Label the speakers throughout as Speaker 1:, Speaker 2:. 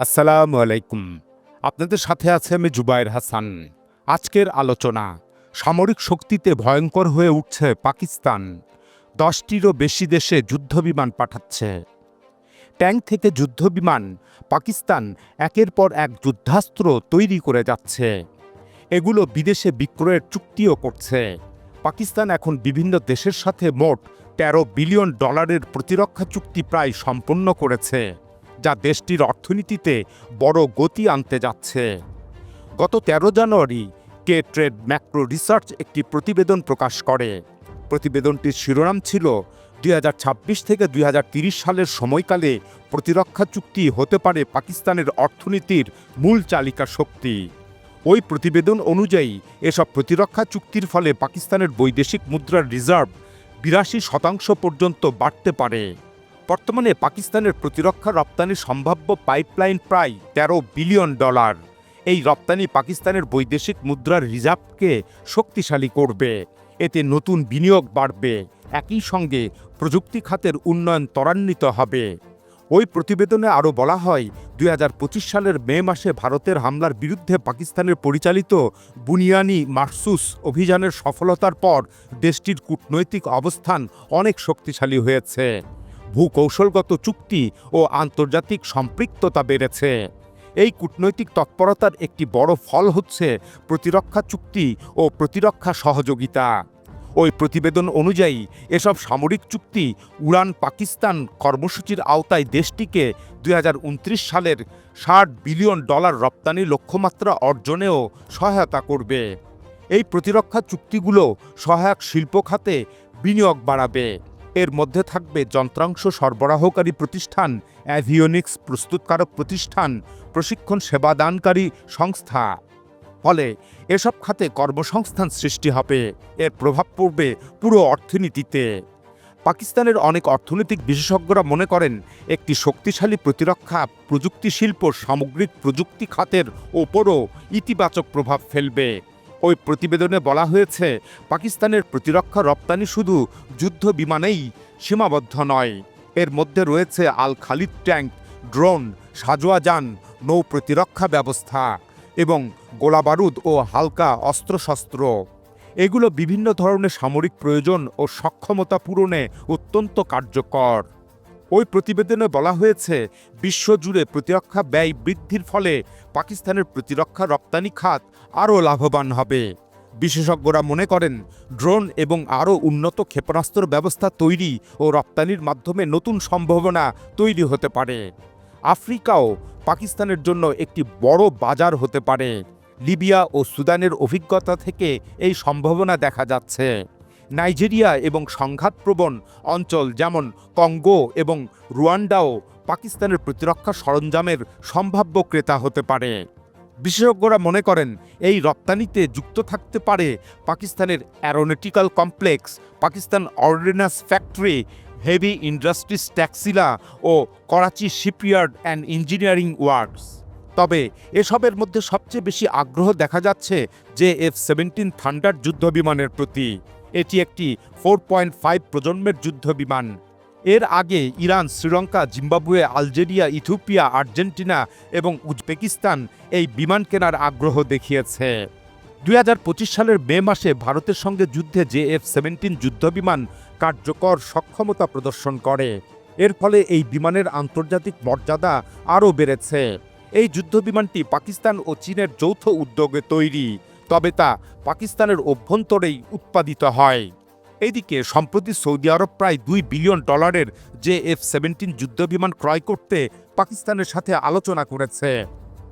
Speaker 1: আসসালামু আলাইকুম। আপনাদের সাথে আছে আমি জুবাইর হাসান। আজকের আলোচনা, সামরিক শক্তিতে ভয়ঙ্কর হয়ে উঠছে পাকিস্তান। দশটিরও বেশি দেশে যুদ্ধবিমান পাঠাচ্ছে। ট্যাঙ্ক থেকে যুদ্ধবিমান পাকিস্তান একের পর এক যুদ্ধাস্ত্র তৈরি করে যাচ্ছে। এগুলো বিদেশে বিক্রয়ের চুক্তিও করছে। পাকিস্তান এখন বিভিন্ন দেশের সাথে মোট তেরো বিলিয়ন ডলারের প্রতিরক্ষা চুক্তি প্রায় সম্পন্ন করেছে। যা দেশটির অর্থনীতিতে বড় গতি আনতে যাচ্ছে। গত তেরো জানুয়ারি কে ট্রেড ম্যাক্রো রিসার্চ একটি প্রতিবেদন প্রকাশ করে। প্রতিবেদনটির শিরোনাম ছিল, দুই হাজার ছাব্বিশ থেকে দুই সালের সময়কালে প্রতিরক্ষা চুক্তি হতে পারে পাকিস্তানের অর্থনীতির মূল চালিকা শক্তি। ওই প্রতিবেদন অনুযায়ী, এসব প্রতিরক্ষা চুক্তির ফলে পাকিস্তানের বৈদেশিক মুদ্রার রিজার্ভ বিরাশি শতাংশ পর্যন্ত বাড়তে পারে। বর্তমানে পাকিস্তানের প্রতিরক্ষা রপ্তানির সম্ভাব্য পাইপলাইন প্রায় তেরো বিলিয়ন ডলার। এই রপ্তানি পাকিস্তানের বৈদেশিক মুদ্রার রিজার্ভকে শক্তিশালী করবে। এতে নতুন বিনিয়োগ বাড়বে। একই সঙ্গে প্রযুক্তি খাতের উন্নয়ন ত্বরান্বিত হবে। ওই প্রতিবেদনে আরও বলা হয়, দুই হাজার পঁচিশ সালের মে মাসে ভারতের হামলার বিরুদ্ধে পাকিস্তানের পরিচালিত বুনিয়ানি মারসুস অভিযানের সফলতার পর দেশটির কূটনৈতিক অবস্থান অনেক শক্তিশালী হয়েছে। ভূকৌশলগত চুক্তি ও আন্তর্জাতিক সম্পৃক্ততা বেড়েছে। এই কূটনৈতিক তৎপরতার একটি বড় ফল হচ্ছে প্রতিরক্ষা চুক্তি ও প্রতিরক্ষা সহযোগিতা। ওই প্রতিবেদন অনুযায়ী, এসব সামরিক চুক্তি উড়ান পাকিস্তান কর্মসূচির আওতায় দেশটিকে দুই হাজার উনত্রিশ সালের ষাট বিলিয়ন ডলার রপ্তানি লক্ষ্যমাত্রা অর্জনেও সহায়তা করবে। এই প্রতিরক্ষা চুক্তিগুলো সহায়ক শিল্প খাতে বিনিয়োগ বাড়াবে। এর মধ্যে থাকবে যন্ত্রাংশ সরবরাহকারী প্রতিষ্ঠান অ্যাভিওনিক্স প্রস্তুতকারক প্রতিষ্ঠান, প্রশিক্ষণ সেবাদানকারী সংস্থা। ফলে এসব খাতে কর্মসংস্থান সৃষ্টি হবে। এর প্রভাব পড়বে পুরো অর্থনীতিতে। পাকিস্তানের অনেক অর্থনৈতিক বিশেষজ্ঞরা মনে করেন, একটি শক্তিশালী প্রতিরক্ষা প্রযুক্তি শিল্প সামগ্রিক প্রযুক্তি খাতের ওপরও ইতিবাচক প্রভাব ফেলবে। ওই প্রতিবেদনে বলা হয়েছে, পাকিস্তানের প্রতিরক্ষা রপ্তানি শুধু যুদ্ধ বিমানেই সীমাবদ্ধ নয়। এর মধ্যে রয়েছে আল খালিদ ট্যাঙ্ক, ড্রোন সাজোয়া যান নৌ প্রতিরক্ষা ব্যবস্থা এবং গোলাবারুদ ও হালকা অস্ত্রশস্ত্র। এগুলো বিভিন্ন ধরনের সামরিক প্রয়োজন ও সক্ষমতা পূরণে অত্যন্ত কার্যকর। ওই প্রতিবেদনে বলা হয়েছে, বিশ্বজুড়ে প্রতিরক্ষা ব্যয় বৃদ্ধির ফলে পাকিস্তানের প্রতিরক্ষা রপ্তানি খাত আরও লাভবান হবে। বিশেষজ্ঞরা মনে করেন, ড্রোন এবং আরও উন্নত ক্ষেপণাস্ত্র ব্যবস্থা তৈরি ও রপ্তানির মাধ্যমে নতুন সম্ভাবনা তৈরি হতে পারে। আফ্রিকাও পাকিস্তানের জন্য একটি বড় বাজার হতে পারে। লিবিয়া ও সুদানের অভিজ্ঞতা থেকে এই সম্ভাবনা দেখা যাচ্ছে। নাইজেরিয়া এবং সংঘাতপ্রবণ অঞ্চল যেমন কঙ্গো এবং রুয়ান্ডাও পাকিস্তানের প্রতিরক্ষা সরঞ্জামের সম্ভাব্য ক্রেতা হতে পারে। বিশেষজ্ঞরা মনে করেন, এই রপ্তানিতে যুক্ত থাকতে পারে পাকিস্তানের aeronautical complex, Pakistan ordnance factory, heavy industries Taxila O Karachi shipyard and engineering works. তবে এসবের মধ্যে সবচেয়ে বেশি আগ্রহ দেখা যাচ্ছে যে এফ সেভেন্টিন থান্ডার যুদ্ধবিমানের প্রতি। এটি একটি ফোর পয়েন্ট ফাইভ প্রজন্মের যুদ্ধবিমান এর আগে Iran, Sri Lanka, Zimbabwe, Algeria, Ethiopia, Argentina এবং উজবেকিস্তান এই বিমান কেনার আগ্রহ দেখিয়েছে। দুই হাজার পঁচিশ সালের মে মাসে ভারতের সঙ্গে যুদ্ধে জে এফ সেভেন্টিন যুদ্ধবিমান কার্যকর সক্ষমতা প্রদর্শন করে। এর ফলে এই বিমানের আন্তর্জাতিক মর্যাদা আরও বেড়েছে। এই যুদ্ধবিমানটি পাকিস্তান ও চীনের যৌথ উদ্যোগে তৈরি। তবে তা পাকিস্তানের অভ্যন্তরেই উৎপাদিত হয়। এদিকে, সম্প্রতি সৌদি আরব প্রায় দুই বিলিয়ন ডলারের জে এফ সেভেন্টিন যুদ্ধবিমান ক্রয় করতে পাকিস্তানের সাথে আলোচনা করেছে।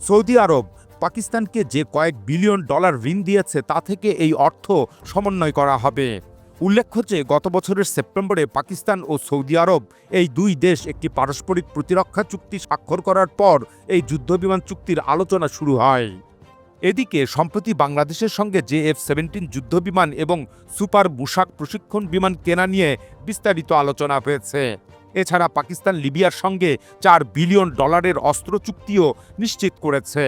Speaker 1: সৌদি আরব, পাকিস্তানকে যে কয়েক বিলিয়ন ডলার ঋণ দিয়েছে তা থেকে এই অর্থ সমন্বয় করা হবে। উল্লেখ্য যে, গত বছরের সেপ্টেম্বরে পাকিস্তান ও সৌদি আরব এই দুই দেশ একটি পারস্পরিক প্রতিরক্ষা চুক্তি স্বাক্ষর করার পর এই যুদ্ধবিমান চুক্তির আলোচনা শুরু হয়। এদিকে, সম্প্রতি বাংলাদেশের সঙ্গে জে এফ সেভেন্টিন যুদ্ধবিমান এবং সুপার বুশাক প্রশিক্ষণ বিমান কেনা নিয়ে বিস্তারিত আলোচনা হয়েছে। এছাড়া পাকিস্তান লিবিয়ার সঙ্গে চার বিলিয়ন ডলারের অস্ত্র চুক্তিও নিশ্চিত করেছে,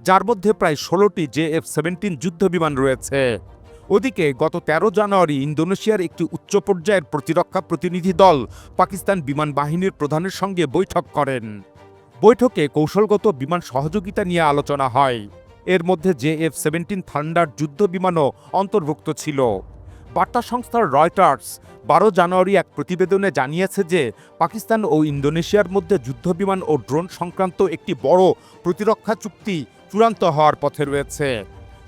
Speaker 1: যার মধ্যে প্রায় ষোলোটি জে এফ সেভেন্টিন যুদ্ধবিমান রয়েছে। ওদিকে, গত ১৩ জানুয়ারি ইন্দোনেশিয়ার একটি উচ্চ পর্যায়ের প্রতিরক্ষা প্রতিনিধি দল পাকিস্তান বিমান বাহিনীর প্রধানের সঙ্গে বৈঠক করেন। বৈঠকে কৌশলগত বিমান সহযোগিতা নিয়ে আলোচনা হয়। এর মধ্যে জে এফ সেভেন্টিন থান্ডার যুদ্ধ বিমানও অন্তর্ভুক্ত ছিল। বার্তা সংস্থার রয়টার্স বারো জানুয়ারি এক প্রতিবেদনে জানিয়েছে যে, পাকিস্তান ও ইন্দোনেশিয়ার মধ্যে যুদ্ধবিমান ও ড্রোন সংক্রান্ত একটি বড় প্রতিরক্ষা চুক্তি চূড়ান্ত হওয়ার পথে রয়েছে।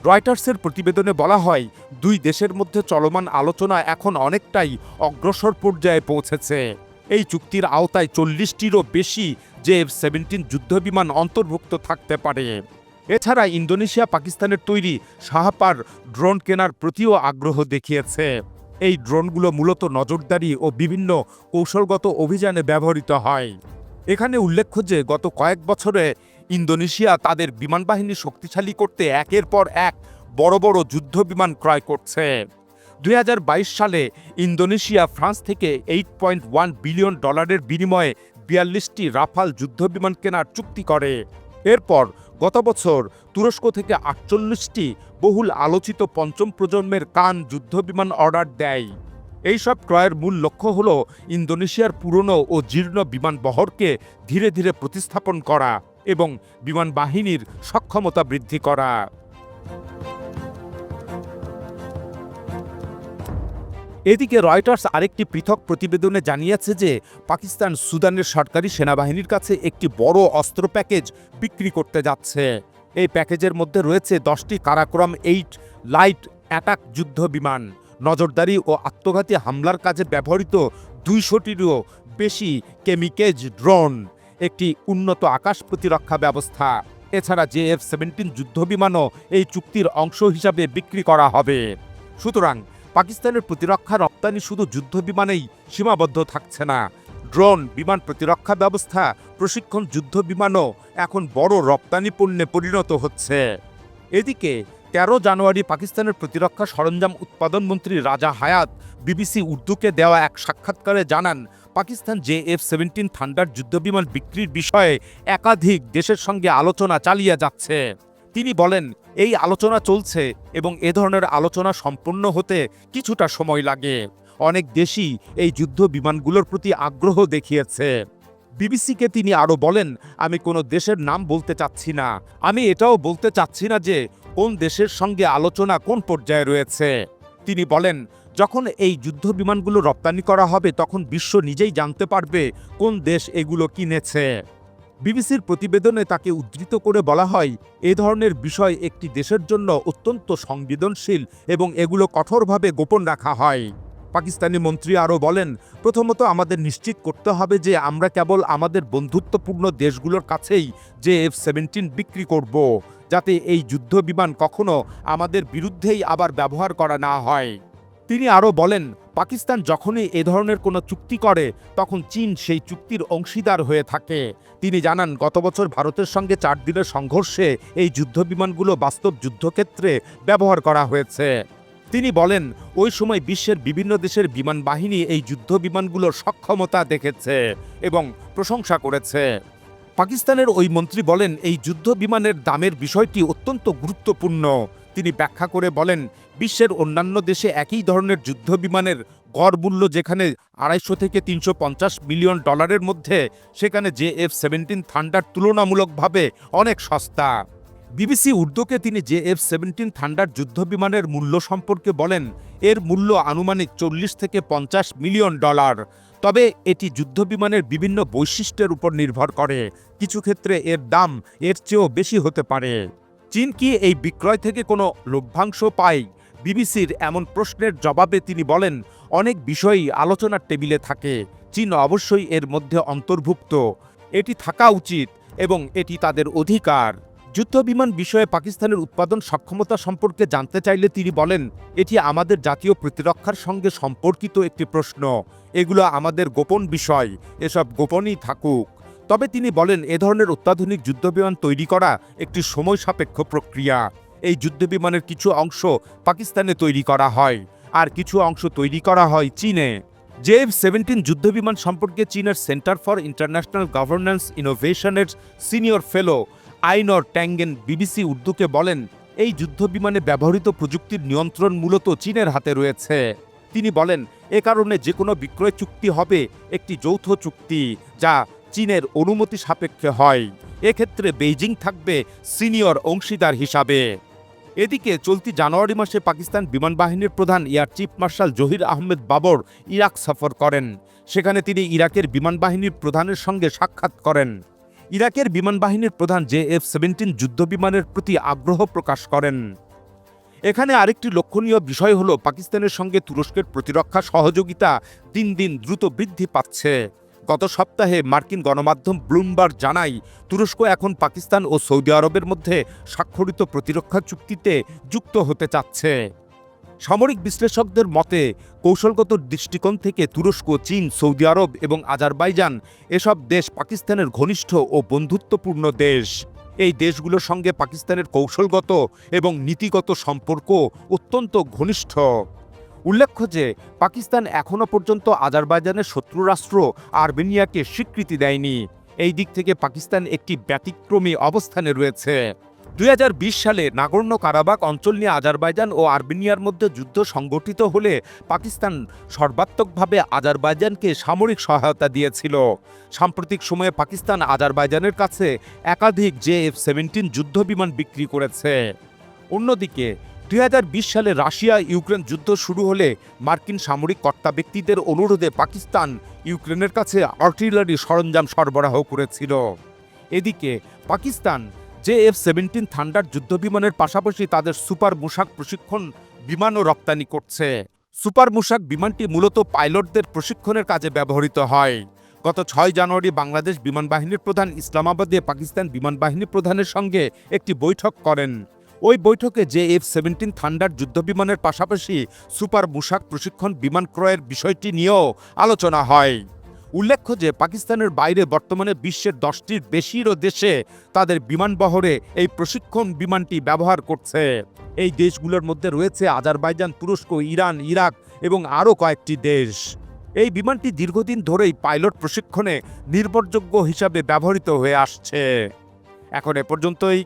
Speaker 1: রয়টার্সের প্রতিবেদনে বলা হয়, দুই দেশের মধ্যে চলমান আলোচনা এখন অনেকটাই অগ্রসর পর্যায়ে পৌঁছেছে। এই চুক্তির আওতায় চল্লিশটিরও বেশি জে এফ সেভেন্টিন যুদ্ধবিমান অন্তর্ভুক্ত থাকতে পারে। এছাড়া ইন্দোনেশিয়া পাকিস্তানের তৈরি শাহপার ড্রোন কেনার প্রতিও আগ্রহ দেখিয়েছে। এই ড্রোনগুলো মূলত নজরদারি ও বিভিন্ন কৌশলগত অভিযানে ব্যবহৃত হয়। এখানে উল্লেখ্য যে, গত কয়েক বছরে ইন্দোনেশিয়া তাদের বিমান বাহিনী শক্তিশালী করতে একের পর এক বড় বড় যুদ্ধ বিমান ক্রয় করছে। দু হাজার বাইশ সালে ইন্দোনেশিয়া ফ্রান্স থেকে এইট পয়েন্ট ওয়ান বিলিয়ন ডলারের বিনিময়ে বিয়াল্লিশটি রাফাল যুদ্ধবিমান কেনার চুক্তি করে। এরপর গত বছর তুরস্ক থেকে আটচল্লিশটি বহুল আলোচিত পঞ্চম প্রজন্মের কান যুদ্ধ বিমান অর্ডার দেয়। এইসব ক্রয়ের মূল লক্ষ্য হল ইন্দোনেশিয়ার পুরনো ও জীর্ণ বিমান বহরকে ধীরে ধীরে প্রতিস্থাপন করা এবং বিমান বাহিনীর সক্ষমতা বৃদ্ধি করা। এদিকে রয়টার্স আরেকটি পৃথক প্রতিবেদনে জানিয়েছে যে পাকিস্তান সুদানের সরকারি সেনাবাহিনীর কাছে একটি বড় অস্ত্র প্যাকেজ বিক্রি করতে যাচ্ছে। এই প্যাকেজের মধ্যে রয়েছে দশটি কারাক্রম, এইট লাইট অ্যাটাক যুদ্ধ বিমান। নজরদারি ও আত্মঘাতী হামলার কাজে ব্যবহৃত দুইশোটিরও বেশি কেমিকেজ ড্রোন, একটি উন্নত আকাশ প্রতিরক্ষা ব্যবস্থা। এছাড়া জে এফ সেভেন্টিন যুদ্ধবিমানও এই চুক্তির অংশ হিসাবে বিক্রি করা হবে। সুতরাং পাকিস্তানের প্রতিরক্ষা রপ্তানি শুধু যুদ্ধ বিমানেই সীমাবদ্ধ থাকছে না। ড্রোন, বিমান প্রতিরক্ষা ব্যবস্থা, প্রশিক্ষণ যুদ্ধ বিমানও এখন বড় রপ্তানি পণ্যে পরিণত হচ্ছে। এদিকে তেরো জানুয়ারি পাকিস্তানের প্রতিরক্ষা সরঞ্জাম উৎপাদন মন্ত্রী রাজা হায়াত বিবিসি উর্দুকে দেওয়া এক সাক্ষাৎকারে জানান, Pakistan J F seventeen thunder যুদ্ধবিমান বিক্রির বিষয়ে একাধিক দেশের সঙ্গে আলোচনা চালিয়ে যাচ্ছে। তিনি বলেন এই আলোচনা চলছে এবং এ ধরনের আলোচনা সম্পূর্ণ হতে কিছুটা সময় লাগে। অনেক দেশই এই যুদ্ধ বিমানগুলোর প্রতি আগ্রহ দেখিয়েছে। বিবিসিকে তিনি আরও বলেন, আমি কোনো দেশের নাম বলতে চাচ্ছি না। আমি এটাও বলতে চাচ্ছি না যে কোন দেশের সঙ্গে আলোচনা কোন পর্যায়ে রয়েছে। তিনি বলেন, যখন এই যুদ্ধ বিমানগুলো রপ্তানি করা হবে, তখন বিশ্ব নিজেই জানতে পারবে কোন দেশ এগুলো কিনেছে। বিবিসির প্রতিবেদনে তাকে উদ্ধৃত করে বলা হয়, এ ধরনের বিষয় একটি দেশের জন্য অত্যন্ত সংবেদনশীল এবং এগুলো কঠোরভাবে গোপন রাখা হয়। পাকিস্তানি মন্ত্রী আরও বলেন, প্রথমত আমাদের নিশ্চিত করতে হবে যে আমরা কেবল আমাদের বন্ধুত্বপূর্ণ দেশগুলোর কাছেই যে এফ সেভেন্টিন বিক্রি করব, যাতে এই যুদ্ধ বিমান কখনো আমাদের বিরুদ্ধেই আবার ব্যবহার করা না হয়। তিনি আরও বলেন পাকিস্তান যখনই এ ধরনের কোনো চুক্তি করে, তখন চীন সেই চুক্তির অংশীদার হয়ে থাকে। তিনি জানান, গত বছর ভারতের সঙ্গে চার দিনের সংঘর্ষে এই যুদ্ধবিমানগুলো বাস্তব যুদ্ধক্ষেত্রে ব্যবহার করা হয়েছে। তিনি বলেন, ওই সময় বিশ্বের বিভিন্ন দেশের বিমান বাহিনী এই যুদ্ধ বিমানগুলোর সক্ষমতা দেখেছে এবং প্রশংসা করেছে। পাকিস্তানের ওই মন্ত্রী বলেন, এই যুদ্ধ বিমানের দামের বিষয়টি অত্যন্ত গুরুত্বপূর্ণ। তিনি ব্যাখ্যা করে বলেন, বিশ্বের অন্যান্য দেশে একই ধরনের যুদ্ধ বিমানের গড় মূল্য যেখানে আড়াইশো থেকে তিনশো পঞ্চাশ মিলিয়ন ডলারের মধ্যে, সেখানে জে এফ সেভেন্টিন থান্ডার তুলনামূলকভাবে অনেক সস্তা। বিবিসি উর্দুকে তিনি জে এফ সেভেন্টিন থান্ডার যুদ্ধ বিমানের মূল্য সম্পর্কে বলেন, এর মূল্য আনুমানিক চল্লিশ থেকে পঞ্চাশ মিলিয়ন ডলার। তবে এটি যুদ্ধ বিমানের বিভিন্ন বৈশিষ্ট্যের উপর নির্ভর করে, কিছু ক্ষেত্রে এর দাম এর চেয়েও বেশি হতে পারে। চীন কি এই বিক্রয় থেকে কোনো লভ্যাংশ পায়? বিবিসির এমন প্রশ্নের জবাবে তিনি বলেন, অনেক বিষয়ই আলোচনার টেবিলে থাকে। চীন অবশ্যই এর মধ্যে অন্তর্ভুক্ত। এটি থাকা উচিত এবং এটি তাদের অধিকার। যুদ্ধবিমান বিষয়ে পাকিস্তানের উৎপাদন সক্ষমতা সম্পর্কে জানতে চাইলে তিনি বলেন, এটি আমাদের জাতীয় প্রতিরক্ষার সঙ্গে সম্পর্কিত একটি প্রশ্ন। এগুলো আমাদের গোপন বিষয়। এসব গোপনই থাকুক। তবে তিনি বলেন, এ ধরনের অত্যাধুনিক যুদ্ধবিমান তৈরি করা একটি সময় সাপেক্ষ প্রক্রিয়া। এই যুদ্ধবিমানের কিছু অংশ পাকিস্তানে তৈরি করা হয় আর কিছু অংশ তৈরি করা হয় চীনে। জেএফ সেভেন্টিন যুদ্ধবিমান সম্পর্কে চীনের centre for international governance ইনোভেশনের senior fellow Einar Tangen BBC উর্দুকে বলেন, এই যুদ্ধবিমানে ব্যবহৃত প্রযুক্তির নিয়ন্ত্রণ মূলত চীনের হাতে রয়েছে। তিনি বলেন, এ কারণে যে কোনো বিক্রয় চুক্তি হবে একটি যৌথ চুক্তি যা চীনের অনুমতি সাপেক্ষে হয়। এক্ষেত্রে বেইজিং থাকবে সিনিয়র অংশীদার হিসাবে। এদিকে চলতি জানুয়ারি মাসে পাকিস্তান বিমান বাহিনীর প্রধান air chief marshal Zaheer Ahmed Babar Iraq সফর করেন। সেখানে তিনি ইরাকের বিমান বাহিনীর প্রধানের সঙ্গে সাক্ষাৎ করেন। ইরাকের বিমান বাহিনীর প্রধান জে এফ সেভেন্টিন যুদ্ধ বিমানের প্রতি আগ্রহ প্রকাশ করেন। এখানে আরেকটি লক্ষণীয় বিষয় হলো পাকিস্তানের সঙ্গে তুরস্কের প্রতিরক্ষা সহযোগিতা দিন দিন দ্রুত বৃদ্ধি পাচ্ছে। গত সপ্তাহে মার্কিন গণমাধ্যম ব্লুমবার জানায়, তুরস্ক এখন পাকিস্তান ও সৌদি আরবের মধ্যে স্বাক্ষরিত প্রতিরক্ষা চুক্তিতে যুক্ত হতে চাচ্ছে। সামরিক বিশ্লেষকদের মতে, কৌশলগত দৃষ্টিকোণ থেকে তুরস্ক, চীন, সৌদি আরব এবং আজারবাইজান এসব দেশ পাকিস্তানের ঘনিষ্ঠ ও বন্ধুত্বপূর্ণ দেশ। এই দেশগুলোর সঙ্গে পাকিস্তানের কৌশলগত এবং নীতিগত সম্পর্ক অত্যন্ত ঘনিষ্ঠ। উল্লেখ্য যে, পাকিস্তান এখনও পর্যন্ত আজারবাইজানের শত্রু রাষ্ট্র আর্মেনিয়াকে স্বীকৃতি দেয়নি। এই দিক থেকে পাকিস্তান একটি ব্যতিক্রমী অবস্থানে রয়েছে। দু হাজার বিশ সালে নাগর্ণ কারাবাক অঞ্চল নিয়ে আজারবাইজান ও আর্মেনিয়ার মধ্যে যুদ্ধ সংগঠিত হলে পাকিস্তান সর্বাত্মকভাবে আজারবাইজানকে সামরিক সহায়তা দিয়েছিল। সাম্প্রতিক সময়ে পাকিস্তান আজারবাইজানের কাছে একাধিক জে এফ সেভেন্টিন যুদ্ধ বিমান বিক্রি করেছে। অন্যদিকে দুই হাজার বিশ সালে রাশিয়া ইউক্রেন যুদ্ধ শুরু হলে মার্কিন সামরিক কর্তা ব্যক্তিদের অনুরোধে পাকিস্তান ইউক্রেনের কাছে আর্টিলারি সরঞ্জাম সরবরাহ করেছিল। এদিকে Pakistan J F seventeen Thunder যুদ্ধবিমানের পাশাপাশি তাদের সুপার মুশাক প্রশিক্ষণ বিমানও রপ্তানি করছে। সুপার মুশাক বিমানটি মূলত পাইলটদের প্রশিক্ষণের কাজে ব্যবহৃত হয়। গত ছয় জানুয়ারি বাংলাদেশ বিমান বাহিনীর প্রধান ইসলামাবাদে পাকিস্তান বিমান বাহিনী প্রধানের সঙ্গে একটি বৈঠক করেন। ওই বৈঠকে জে এফ সেভেন্টিন থান্ডার যুদ্ধবিমানের পাশাপাশি সুপার মুশাক প্রশিক্ষণ বিমান ক্রয়ের বিষয়টি নিয়েও আলোচনা হয়। উল্লেখ্য যে পাকিস্তানের বাইরে বর্তমানে বিশ্বের দশটির বেশিরও দেশে তাদের বিমান বহরে এই প্রশিক্ষণ বিমানটি ব্যবহার করছে। এই দেশগুলোর মধ্যে রয়েছে আজারবাইজান, তুরস্ক, ইরান, ইরাক এবং আরও কয়েকটি দেশ। এই বিমানটি দীর্ঘদিন ধরেই পাইলট প্রশিক্ষণে নির্ভরযোগ্য হিসাবে ব্যবহৃত হয়ে আসছে। এখন এ পর্যন্তই।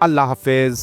Speaker 1: আল্লাহ হাফেজ।